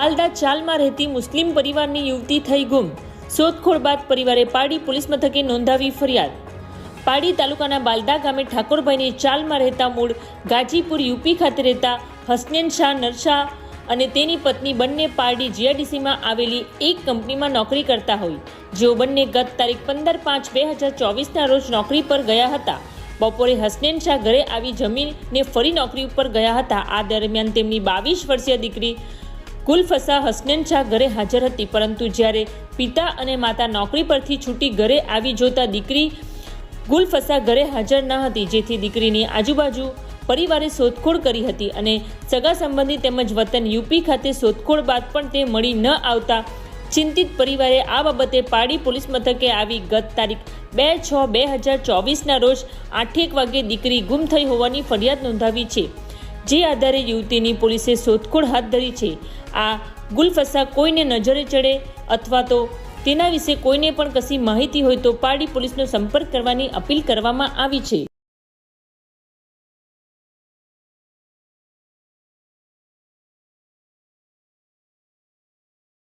હાલદા ચાલમાં રહેતી મુસ્લિમ પરિવારની યુવતી થઈ ગુમ. શોધખોળ બાદ પરિવારે પાડી પોલીસ મથકે નોંધાવી ફરિયાદ. પાડી તાલુકાના બાલદા ગામે ઠાકોરભાઈની ચાલમાં રહેતા મૂળ ગાજીપુર યુપી ખાતે રહેતા હસનેન શાહ નરશા અને તેની પત્ની બંને પારડી જીઆઈડીસીમાં આવેલી એક કંપનીમાં નોકરી કરતા હોય. જેઓ બંને ગત તારીખ પંદર પાંચ બે હજાર ચોવીસના રોજ નોકરી પર ગયા હતા. બપોરે હસનેન શાહ ઘરે આવી જમીને ફરી નોકરી ઉપર ગયા હતા. આ દરમિયાન તેમની બાવીસ વર્ષીય દીકરી ગુલફસા હસનેન શાહ ઘરે હાજર હતી, પરંતુ જ્યારે પિતા અને માતા નોકરી પરથી છૂટી ઘરે આવી જોતા દીકરી ગુલફસા ઘરે હાજર ન હતી, જેથી દીકરીની આજુબાજુ પરિવારે શોધખોળ કરી હતી અને સગા સંબંધી તેમજ વતન યુપી ખાતે શોધખોળ બાદ પણ તે મળી ન આવતા ચિંતિત પરિવારે આ બાબતે પાડી પોલીસ મથકે આવી ગત તારીખ બે છ બે હજાર ચોવીસના રોજ આઠેક વાગે દીકરી ગુમ થઈ હોવાની ફરિયાદ નોંધાવી છે. જે આધારે યુવતીની પોલીસે શોધખોળ હાથ ધરી છે. આ ગુલફસા કોઈને નજરે ચડે અથવા તો તેના વિશે કોઈને પણ કશી માહિતી હોય તો પાડી પોલીસનો સંપર્ક કરવાની અપીલ કરવામાં આવી છે.